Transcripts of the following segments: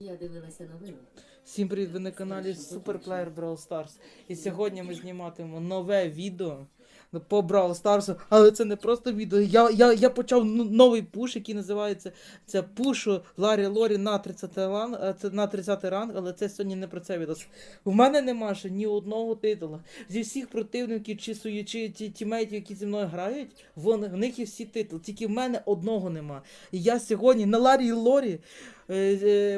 Я дивилася новини. Всім привіт, ви на каналі Суперплеєр Brawl Stars. І сьогодні ми зніматимемо нове відео по Brawl Stars, але це не просто відео. Я, я, я почав новий пуш, який називається це пушу Ларі Лорі на 30 ранг, е, на 30 ранг, але це сьогодні не про це відео. У мене нема ще ні одного титула. Зі всіх противників чи свої чи ті тімейтів, які зі мною грають, вони, в них є всі титули. Тільки в мене одного нема. І я сьогодні на Ларі Лорі е, е,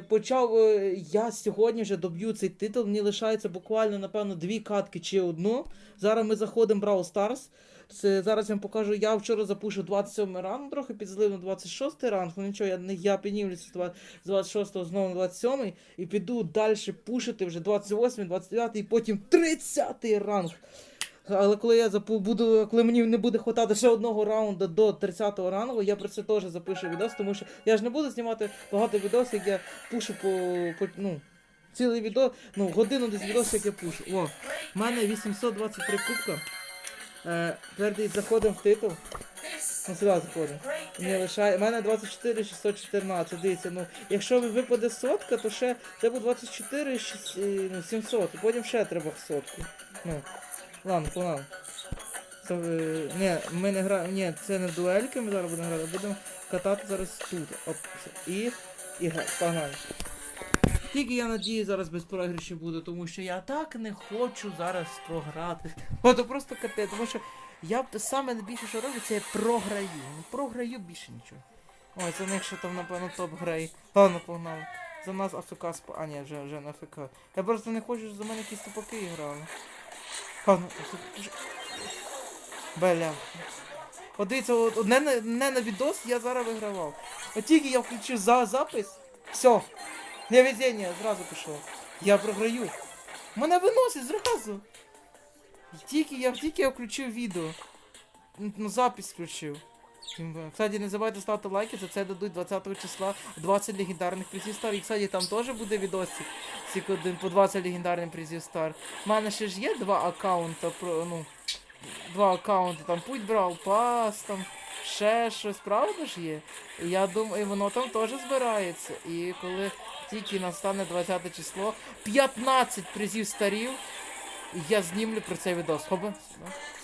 почав. е, Я сьогодні вже доб'ю цей титул. Мені лишається буквально, напевно, дві катки чи одну. Зараз ми заходимо в Brawl Stars. Це, зараз я вам покажу. Я вчора запушу 27 ранг, трохи підзлив на 26 ранг. Ну нічого, я, не- я піднімлюся з 26 знову на 27 і піду далі пушити вже 28, 29 і потім 30 ранг. Але коли я запу, буду, коли мені не буде хватати ще одного раунду до 30-го рангу, я про це теж запишу відос, тому що я ж не буду знімати багато відосів, як я пушу по, по ну, цілий відео, ну, годину десь відос, як я пушу. О, в мене 823 кубка. Е, тепер заходимо в титул. Ну, сюди заходимо. Мені лишає. У мене 24 614. Дивіться, ну, якщо випаде сотка, то ще треба 24 6, е, ну, 700. І потім ще треба сотку. Ну, ладно, погнали. Це, е, ні, ми не граємо. Ні, це не дуельки, ми зараз будемо грати, будемо катати зараз тут. Оп, все. і, і гра- погнали. Тільки я надію, зараз без програшів буду, тому що я так не хочу зараз програти. Ото просто капець, тому що я саме найбільше, що роблю, це я програю. Ну, програю більше нічого. Ой, за них ще там, напевно, топ грає. Ладно, погнали. За нас АФК сп... А, ні, вже, вже на АФК. Я просто не хочу, щоб за мене якісь тупаки грали. Бля. От дивіться, от, не, не на відос я зараз вигравав. От тільки я включив за запис, все. Не везіння, зразу пішло. Я програю. Мене виносить зразу. Тільки я тільки я включив відео. Ну, запись включив. Кстати, не забувайте ставити лайки, за це дадуть 20 числа 20 легендарних призів стар. І, кстати, там теж буде відосик. Один по 20 легендарних призів стар. У мене ще ж є два аккаунта, ну, два аккаунти, там путь брав, пас, там ще щось, правда ж є? Я думаю, і воно там теж збирається. І коли тільки настане 20 число, 15 призів старів, і я знімлю про цей відос. Хоба.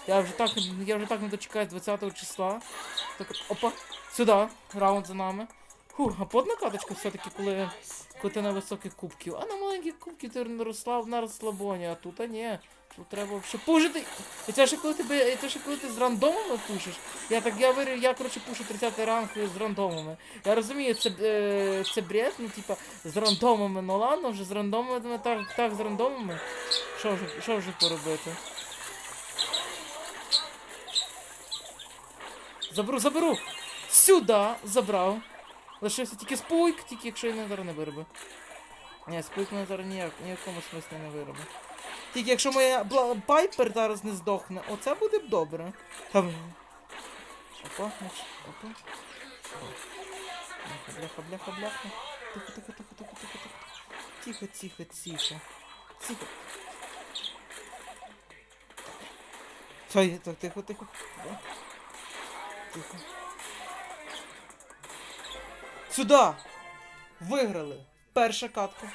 Я вже так, я вже так не дочекаюсь 20 числа. Так, опа, сюди, раунд за нами. Фу, а подна каточка все-таки, коли, коли ти на високих кубків. А на маленьких кубків ти на розслаб, на розслабоні, а тут а ні. Тут треба ще пужити. І це ще коли тебе. і Це ще коли ти з рандомами пушиш. Я так я вирів, я коротше пушу 30 ранг з рандомами. Я розумію, це, е, це бред, ну типа з рандомами, ну ладно, вже з рандомами, так, так з рандомами. Що вже, що вже поробити? Заберу, заберу! Сюди! Забрав. Лишився тільки спуйк, тільки якщо я зараз не вироби. Ні, спуйк мене зараз ніяк, ніякому смислі не вироби. Тільки якщо моя пайпер зараз не здохне, оце буде б добре. Там. Опа, опа. Бляха, бляха, бляха. Тихо, тихо, тихо, тихо, тихо, тихо. Тихо, тихо, тихо. Тихо. Стой, тихо, тихо. Тихо. Сюда! Виграли! Перша катка.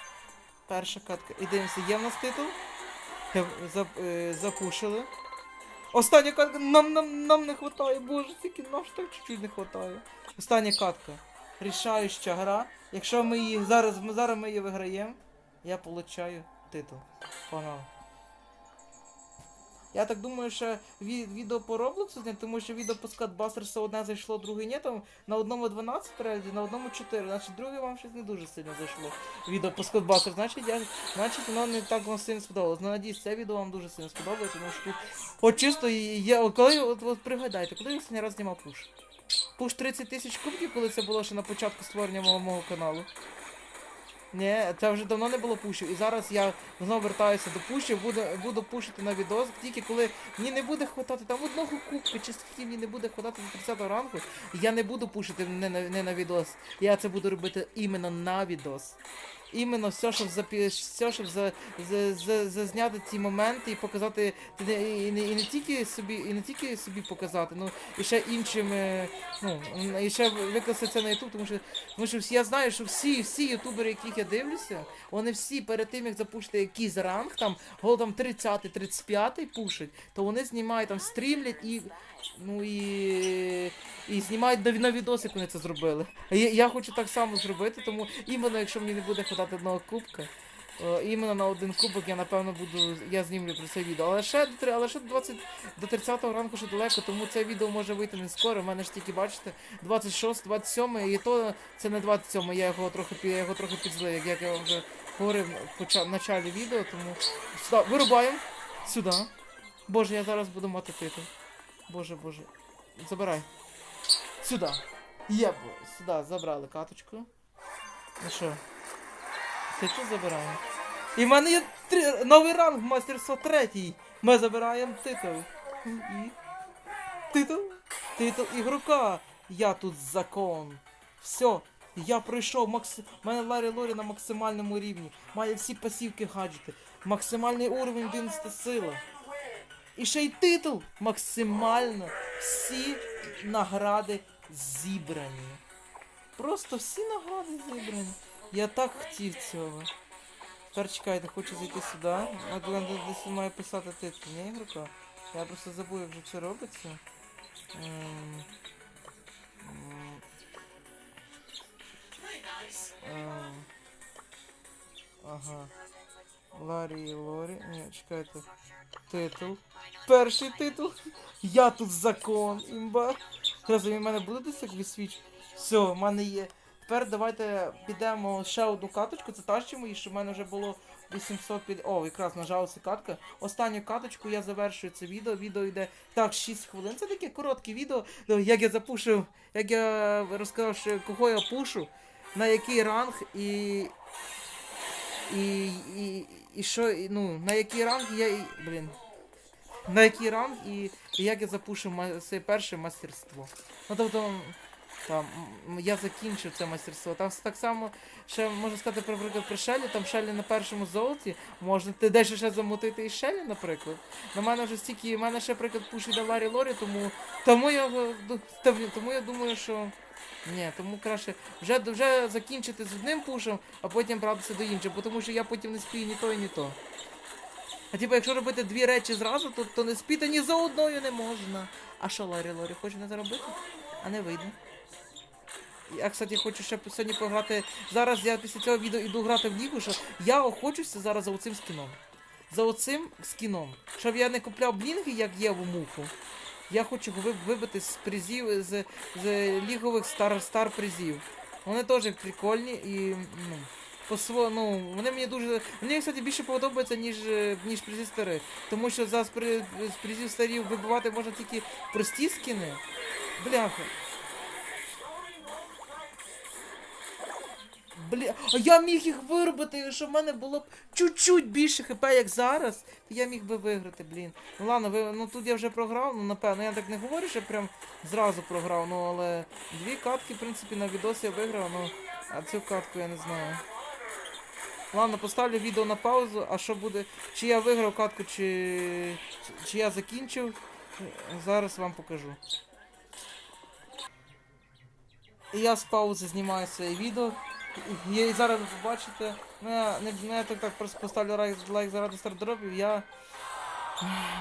Перша катка. І дивимося, є в нас титул. Е, зап- Запушили. Остання катка. Нам, нам, нам не хватає, боже, тільки нам ж так чуть-чуть не хватає. Остання катка. Рішаюча гра. Якщо ми її зараз, зараз ми її виграємо, я получаю титул. Погнали. Я так думаю, що ві- відео по Роблоксу тому що відео по Скатбастерсу одне зайшло, друге ні, там на одному 12 переглядів, на одному 4, значить друге вам щось не дуже сильно зайшло. Відео по Скатбастер, значить, я, значить воно не так вам сильно сподобалось. Ну, надіюсь, це відео вам дуже сильно сподобається, тому що тут от чисто є, коли, от, от пригадайте, коли я останній раз знімав пуш? Пуш 30 тисяч кубків, коли це було ще на початку створення мого, мого каналу. Ні, це вже давно не було пушів. І зараз я знову вертаюся до пушів, буду, буду пушити на відос, тільки коли мені не буде хватати там одного кубка, чи скільки мені не буде хватати до 30 ранку, я не буду пушити не на, не на відос. Я це буду робити іменно на відос. Іменно все, щоб запі... все, щоб за... За... За... зазняти ці моменти і показати і не, і, не, тільки собі, і не тільки собі показати, ну і ще іншим, е, ну і ще викласти це на Ютуб, тому що тому що я знаю, що всі, всі ютубери, яких я дивлюся, вони всі перед тим як запушити якийсь ранг, там гол там 30 35 пушать, то вони знімають там стрімлять і. Ну і, і знімають на, на відос, як вони це зробили. Я, я хочу так само зробити, тому іменно якщо мені не буде хватати одного кубка, іменно на один кубок я напевно буду. Я знімлю про це відео. Але ще до але ще до 20 до 30 ранку ще далеко, тому це відео може вийти не скоро. У мене ж тільки бачите, 26, 27, і то це не 27, я його трохи я його трохи підзлив, як, я вже говорив в в началі відео, тому сюди вирубаємо. Сюди. Боже, я зараз буду мати титул. Боже, боже. Забирай. Сюди. Є, сюди забрали каточку. Ну що? Титул забираємо. І в мене є три... новий ранг мастерства третій. Ми забираємо титул. І... Титул? Титул ігрока. Я тут закон. Все. Я пройшов макс... У мене Ларі Лорі на максимальному рівні. Має всі пасівки гаджети. Максимальний уровень 11 сила. І ще й титул максимально всі награди зібрані. Просто всі награди зібрані. Я так хотів цього. Тепер чекайте, хочу зайти сюди. А десь має писати титул, не ігрока. Я просто забув, як же це робиться. Ем, ем, Ага. Ларі і Лорі. Ні, чекайте. Титул. Перший титул. Я тут закон, імба. Зараз у мене буде десь як висвіч. Все, в мене є. Тепер давайте підемо ще одну каточку, це тащимо і щоб в мене вже було 800 під. О, якраз нажалася катка. Останню каточку я завершую це відео. Відео йде так 6 хвилин. Це таке коротке відео, ну, як я запушив, як я розказав, що кого я пушу, на який ранг і. І, і, і що, і, ну, на який ранг я і. Блін. На який ранг і, і як я запушив це перше мастерство. Ну тобто. Там, я закінчив це мастерство. Там так само, ще можна сказати, про наприклад, про Шелі, там Шелі на першому золоті, можна ти дещо ще замутити і Шелі, наприклад. На мене вже стільки, в мене ще, наприклад, пуш іде Ларі Лорі, тому, тому, я, е, тому я думаю, що. Ні, тому краще вже, вже закінчити з одним пушем, а потім братися до іншого, бо тому що я потім не спію ні то, і ні то. А типу, якщо робити дві речі зразу, то, то не спіти ні за одною не можна. А що Ларі Лорі, хоче не заробити? А не вийде. Я, кстати, хочу ще сьогодні пограти. Зараз я після цього відео йду грати в лігу, що я охочуся зараз за оцим скіном. За оцим скіном. Щоб я не купляв блінги, як є в муху. Я хочу вибити з призів, з, з лігових стар, стар призів. Вони теж прикольні і. Ну, по сво, ну, вони мені дуже. Мені, кстати, більше подобається, ніж, ніж призів старих. Тому що за з, при, з призів старів вибивати можна тільки прості скіни. Бляха. Бля, а я міг їх виробити, якщо в мене було б чуть-чуть більше хп, як зараз, то я міг би виграти, блін. Ну ладно, ви, ну тут я вже програв, ну напевно, я так не говорю, що прям зразу програв, ну але дві катки, в принципі, на відос я виграв, ну, а цю катку я не знаю. Ладно, поставлю відео на паузу, а що буде, чи я виграв катку, чи, чи я закінчив, зараз вам покажу. І я з паузи знімаю своє відео. І і зараз ви побачите, ну я, не, ну, так, так просто поставлю лайк, лайк заради стардропів, я.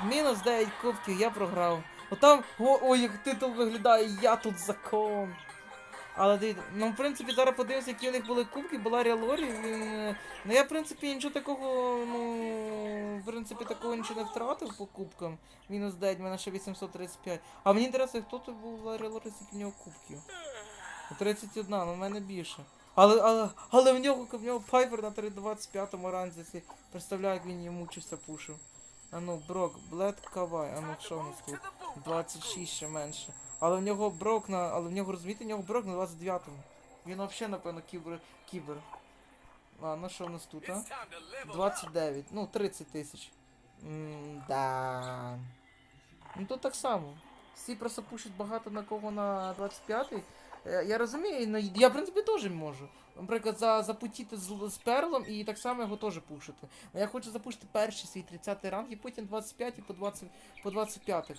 Мінус 9 кубків, я програв. Отам, ой, як титул виглядає, я тут закон. Але дивіться, ну в принципі зараз подивимося, які у них були кубки, була Ріалорі, е, Ну я в принципі нічого такого, ну. В принципі такого нічого не втратив по кубкам. Мінус 9, в мене ще 835. А мені інтересно, хто тут був в Ріалорі, скільки в нього кубків. 31, ну в мене більше. Але, але, але в нього в нього Пайпер на 325 ранзі. Представляю, як він її мучився пушив. А ну, Брок, Блед Кавай, а ну що у нас тут? 26 ще менше. Але в нього брок на. Але в нього розумієте, в нього брок на 29-му. Він взагалі, напевно, кібер. кібер. А, ну що у нас тут, а? 29, ну 30 тисяч. Да. Ну тут так само. Всі просто пушать багато на кого на 25-й, е, я розумію, я в принципі теж можу. Наприклад, за, запутіти з, з перлом і так само його теж пушити. Ну, Я хочу запушити перший свій 30 ранг і потім 25 і по 20 по 25 х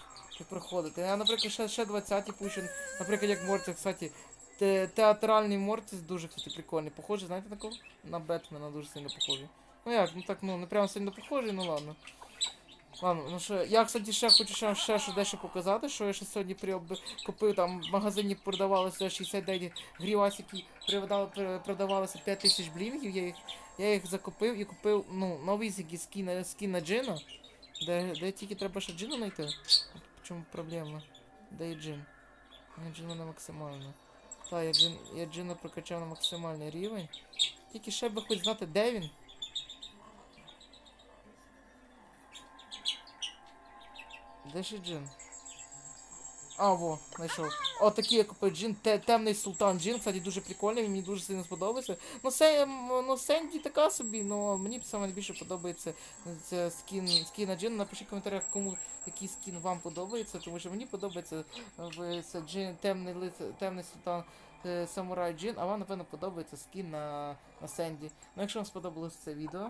проходити. Я, наприклад, ще, ще 20 пушу, наприклад, як Мортис, кстати, те, театральний Мортис дуже, кстати, прикольний. Похожий, знаєте на кого? На Бетмена дуже сильно похожий. Ну як, ну так, ну не прямо сильно похожий, ну ладно. Ладно, ну що, я, кстати, ще хочу ще, ще що дещо показати, що я ще сьогодні приоб... купив там в магазині продавалося за 69 грівасів, які продав... продавалися 5 тисяч блінгів, я їх, я їх закупив і купив, ну, новий скін, скін на джина, де, де тільки треба ще джина знайти. В чому проблема? Де є джин? Я джина на максимально. Так, я, джин, я джина прокачав на максимальний рівень. Тільки ще би хоч знати, де він. Де ж джин? А, во, знайшов. О, такий я купив джин, те, темний султан джин, кстати, дуже прикольний, мені дуже сильно сподобався. Ну, це, ну, Сенді така собі, ну мені саме найбільше подобається це скін, скін на джин. Напишіть в коментарях, кому який скін вам подобається, тому що мені подобається е, це джин, темний, лиц, темний султан е, самурай джин, а вам, напевно, подобається скін на, на Сенді. Ну, якщо вам сподобалось це відео,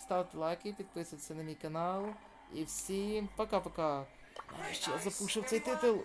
ставте лайки, підписуйтесь на мій канал. І всім пока-пока. Нарешті я запушив цей титул.